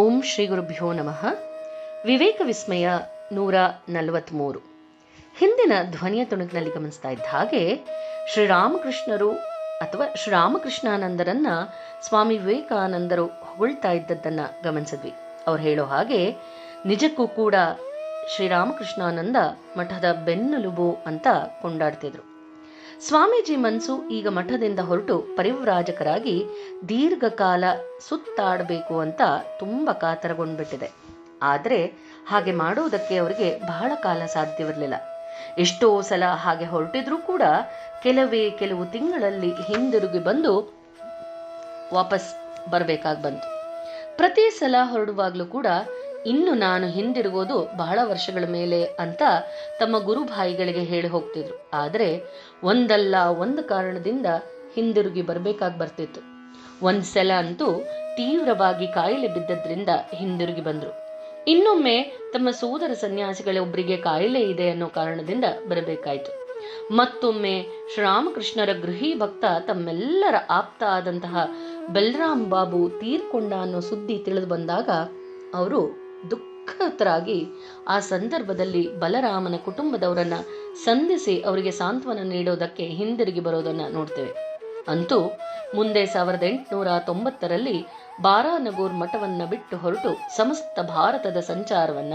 ಓಂ ಶ್ರೀ ಗುರುಭ್ಯೋ ನಮಃ. ವಿವೇಕ ವಿಸ್ಮಯ ನೂರ ನಲವತ್ಮೂರು. ಹಿಂದಿನ ಧ್ವನಿಯ ತುಣುಕಿನಲ್ಲಿ ಗಮನಿಸ್ತಾ ಇದ್ದ ಹಾಗೆ ಶ್ರೀರಾಮಕೃಷ್ಣರು ಅಥವಾ ಶ್ರೀರಾಮಕೃಷ್ಣಾನಂದರನ್ನ ಸ್ವಾಮಿ ವಿವೇಕಾನಂದರು ಹೊಗಳ್ತಾ ಇದ್ದದ್ದನ್ನ ಗಮನಿಸಿದ್ವಿ. ಅವ್ರು ಹೇಳೋ ಹಾಗೆ ನಿಜಕ್ಕೂ ಕೂಡ ಶ್ರೀರಾಮಕೃಷ್ಣಾನಂದ ಮಠದ ಬೆನ್ನೆಲುಬು ಅಂತ ಕೊಂಡಾಡ್ತಿದ್ರು. ಸ್ವಾಮೀಜಿ ಮನ್ಸು ಈಗ ಮಠದಿಂದ ಹೊರಟು ಪರಿವ್ರಾಜಕರಾಗಿ ದೀರ್ಘಕಾಲ ಸುತ್ತಾಡಬೇಕು ಅಂತ ತುಂಬ ಕಾತರಗೊಂಡ್ಬಿಟ್ಟಿದೆ. ಆದರೆ ಹಾಗೆ ಮಾಡುವುದಕ್ಕೆ ಅವರಿಗೆ ಬಹಳ ಕಾಲ ಸಾಧ್ಯವಿರಲಿಲ್ಲ. ಎಷ್ಟೋ ಸಲ ಹಾಗೆ ಹೊರಟಿದ್ರೂ ಕೂಡ ಕೆಲವೇ ಕೆಲವು ತಿಂಗಳಲ್ಲಿ ಹಿಂದಿರುಗಿ ಬಂದು ವಾಪಸ್ ಬರಬೇಕಾಗಿ ಬಂತು. ಪ್ರತಿ ಸಲ ಹೊರಡುವಾಗಲೂ ಕೂಡ ಇನ್ನು ನಾನು ಹಿಂದಿರುಗೋದು ಬಹಳ ವರ್ಷಗಳ ಮೇಲೆ ಅಂತ ತಮ್ಮ ಗುರುಭಾಯಿಗಳಿಗೆ ಹೇಳಿ ಹೋಗ್ತಿದ್ರು. ಆದರೆ ಒಂದಲ್ಲ ಒಂದು ಕಾರಣದಿಂದ ಹಿಂದಿರುಗಿ ಬರಬೇಕಾಗಿ ಬರ್ತಿತ್ತು. ಒಂದ್ಸಲ ಅಂತೂ ತೀವ್ರವಾಗಿ ಕಾಯಿಲೆ ಬಿದ್ದದ್ರಿಂದ ಹಿಂದಿರುಗಿ ಬಂದರು. ಇನ್ನೊಮ್ಮೆ ತಮ್ಮ ಸೋದರ ಸನ್ಯಾಸಿಗಳೊಬ್ಬರಿಗೆ ಕಾಯಿಲೆ ಇದೆ ಅನ್ನೋ ಕಾರಣದಿಂದ ಬರಬೇಕಾಯಿತು. ಮತ್ತೊಮ್ಮೆ ಶ್ರೀರಾಮಕೃಷ್ಣರ ಗೃಹಿ ಭಕ್ತ ತಮ್ಮೆಲ್ಲರ ಆಪ್ತ ಆದಂತಹ ಬಲರಾಮ್ ಬಾಬು ತೀರ್ಕೊಂಡ ಅನ್ನೋ ಸುದ್ದಿ ತಿಳಿದು ಬಂದಾಗ ಅವರು ದುಃಖತರಾಗಿ ಆ ಸಂದರ್ಭದಲ್ಲಿ ಬಲರಾಮನ ಕುಟುಂಬದವರನ್ನ ಸಂಧಿಸಿ ಅವರಿಗೆ ಸಾಂತ್ವನ ನೀಡೋದಕ್ಕೆ ಹಿಂದಿರುಗಿ ಬರೋದನ್ನ ನೋಡ್ತೇವೆ. ಅಂತೂ ಮುಂದೆ ಸಾವಿರದ ಎಂಟುನೂರ ತೊಂಬತ್ತರಲ್ಲಿ ಬಾರಾನಗೂರ್ ಮಠವನ್ನ ಬಿಟ್ಟು ಹೊರಟು ಸಮಸ್ತ ಭಾರತದ ಸಂಚಾರವನ್ನ,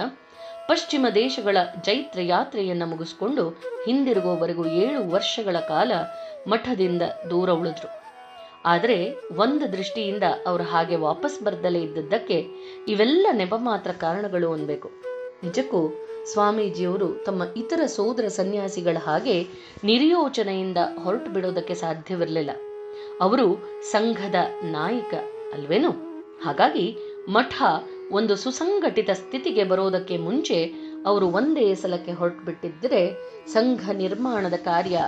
ಪಶ್ಚಿಮ ದೇಶಗಳ ಜೈತ್ರ ಯಾತ್ರೆಯನ್ನ ಮುಗಿಸ್ಕೊಂಡು ಹಿಂದಿರುಗುವವರೆಗೂ ಏಳು ವರ್ಷಗಳ ಕಾಲ ಮಠದಿಂದ ದೂರ ಉಳಿದ್ರು. ಆದರೆ ಒಂದು ದೃಷ್ಟಿಯಿಂದ ಅವರು ಹಾಗೆ ವಾಪಸ್ ಬರ್ದಲೇ ಇದ್ದದ್ದಕ್ಕೆ ಇವೆಲ್ಲ ನೆಪ ಮಾತ್ರ ಕಾರಣಗಳು ಅನ್ಬೇಕು. ನಿಜಕ್ಕೂ ಸ್ವಾಮೀಜಿಯವರು ತಮ್ಮ ಇತರ ಸೋದರ ಸನ್ಯಾಸಿಗಳ ಹಾಗೆ ನಿರ್ಯೋಚನೆಯಿಂದ ಹೊರಟು ಬಿಡೋದಕ್ಕೆ ಸಾಧ್ಯವಿರಲಿಲ್ಲ. ಅವರು ಸಂಘದ ನಾಯಕ ಅಲ್ವೇನು? ಹಾಗಾಗಿ ಮಠ ಒಂದು ಸುಸಂಘಟಿತ ಸ್ಥಿತಿಗೆ ಬರೋದಕ್ಕೆ ಮುಂಚೆ ಅವರು ಒಂದೇ ಸಲಕ್ಕೆ ಹೊರಟು ಬಿಟ್ಟಿದ್ದರೆ ಸಂಘ ನಿರ್ಮಾಣದ ಕಾರ್ಯ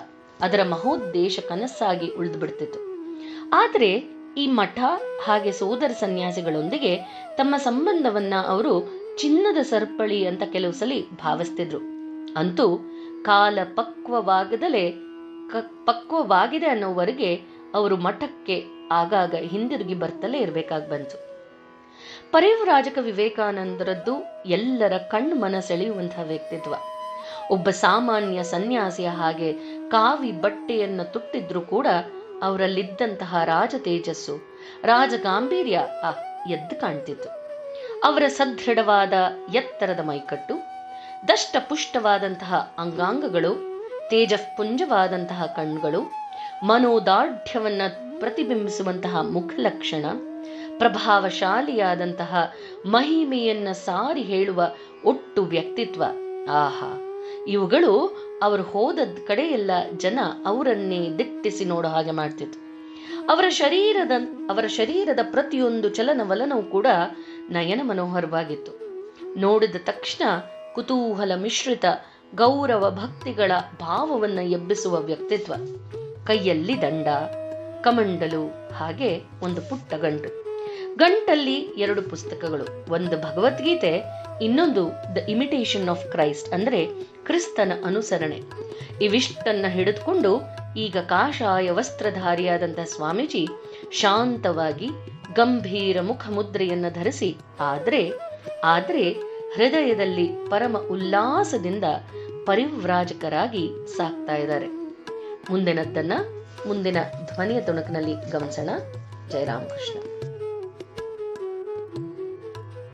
ಅದರ ಮಹೋದ್ದೇಶ ಕನಸ್ಸಾಗಿ ಉಳಿದು ಬಿಡ್ತಿತ್ತು. ಆದರೆ ಈ ಮಠ ಹಾಗೆ ಸೋದರ ಸನ್ಯಾಸಿಗಳೊಂದಿಗೆ ತಮ್ಮ ಸಂಬಂಧವನ್ನ ಅವರು ಚಿನ್ನದ ಸರ್ಪಳಿ ಅಂತ ಕೆಲವು ಸಲ ಭಾವಿಸ್ತಿದ್ರು. ಅಂತೂ ಕಾಲ ಪಕ್ವವಾಗದಲೇ ಪಕ್ವವಾಗಿದೆ ಅನ್ನೋವರೆಗೆ ಅವರು ಮಠಕ್ಕೆ ಆಗಾಗ ಹಿಂದಿರುಗಿ ಬರ್ತಲೇ ಇರಬೇಕಾಗಿ ಬಂತು. ಪರಿವ್ರಾಜಕ ವಿವೇಕಾನಂದರದ್ದು ಎಲ್ಲರ ಕಣ್ಣು ಮನ ಸೆಳೆಯುವಂತಹ ವ್ಯಕ್ತಿತ್ವ. ಒಬ್ಬ ಸಾಮಾನ್ಯ ಸನ್ಯಾಸಿಯ ಹಾಗೆ ಕಾವಿ ಬಟ್ಟೆಯನ್ನು ತುಟ್ಟಿದ್ರೂ ಕೂಡ ಅವರಲ್ಲಿದ್ದಂತಹ ರಾಜ ತೇಜಸ್ಸು, ರಾಜ ಗಾಂಭೀರ್ಯ, ಆ, ಎದ್ದು ಕಾಣ್ತಿತ್ತು. ಅವರ ಸದೃಢವಾದ ಎತ್ತರದ ಮೈಕಟ್ಟು, ದಷ್ಟಪುಷ್ಟವಾದಂತಹ ಅಂಗಾಂಗಗಳು, ತೇಜಪುಂಜವಾದಂತಹ ಕಣ್ಗಳು ಮನೋದಾಢ್ಯವನ್ನ ಪ್ರತಿಬಿಂಬಿಸುವಂತಹ ಮುಖಲಕ್ಷಣ ಪ್ರಭಾವಶಾಲಿಯಾದಂತಹ ಮಹಿಮೆಯನ್ನ ಸಾರಿ ಹೇಳುವ ಒಟ್ಟು ವ್ಯಕ್ತಿತ್ವ, ಆಹಾ, ಇವುಗಳು ಅವರು ಹೋದ ಕಡೆಯೆಲ್ಲ ಜನ ಅವರನ್ನೇ ದಿಟ್ಟಿಸಿ ನೋಡೋ ಹಾಗೆ ಮಾಡ್ತಿತ್ತು ಅವರ ಶರೀರದ ಅವರ ಶರೀರದ ಪ್ರತಿಯೊಂದು ಚಲನವಲನವೂ ಕೂಡ ನಯನ ಮನೋಹರವಾಗಿತ್ತು. ನೋಡಿದ ತಕ್ಷಣ ಕುತೂಹಲ ಮಿಶ್ರಿತ ಗೌರವ ಭಕ್ತಿಗಳ ಭಾವವನ್ನು ಎಬ್ಬಿಸುವ ವ್ಯಕ್ತಿತ್ವ. ಕೈಯಲ್ಲಿ ದಂಡ, ಕಮಂಡಲು, ಹಾಗೆ ಒಂದು ಪುಟ್ಟ ಗಂಟು ಗಂಟಲ್ಲಿ ಎರಡು ಪುಸ್ತಕಗಳು, ಒಂದು ಭಗವದ್ಗೀತೆ, ಇನ್ನೊಂದು ದ ಇಮಿಟೇಷನ್ ಆಫ್ ಕ್ರೈಸ್ಟ್ ಅಂದ್ರೆ ಕ್ರಿಸ್ತನ ಅನುಸರಣೆ. ಇವಿಷ್ಟನ್ನ ಹಿಡಿದುಕೊಂಡು ಈಗ ಕಾಷಾಯ ವಸ್ತ್ರಧಾರಿಯಾದಂತಹ ಸ್ವಾಮೀಜಿ ಶಾಂತವಾಗಿ ಗಂಭೀರ ಮುಖ ಮುದ್ರೆಯನ್ನು ಧರಿಸಿ, ಆದರೆ ಆದರೆ ಹೃದಯದಲ್ಲಿ ಪರಮ ಉಲ್ಲಾಸದಿಂದ ಪರಿವ್ರಾಜಕರಾಗಿ ಸಾಕ್ತಾ ಇದ್ದಾರೆ. ಮುಂದಿನದ್ದನ್ನ, ಮುಂದಿನ ಧ್ವನಿಯ ತುಣುಕಿನಲ್ಲಿ ಗಮನಿಸೋಣ. ಜಯರಾಮಕೃಷ್ಣ.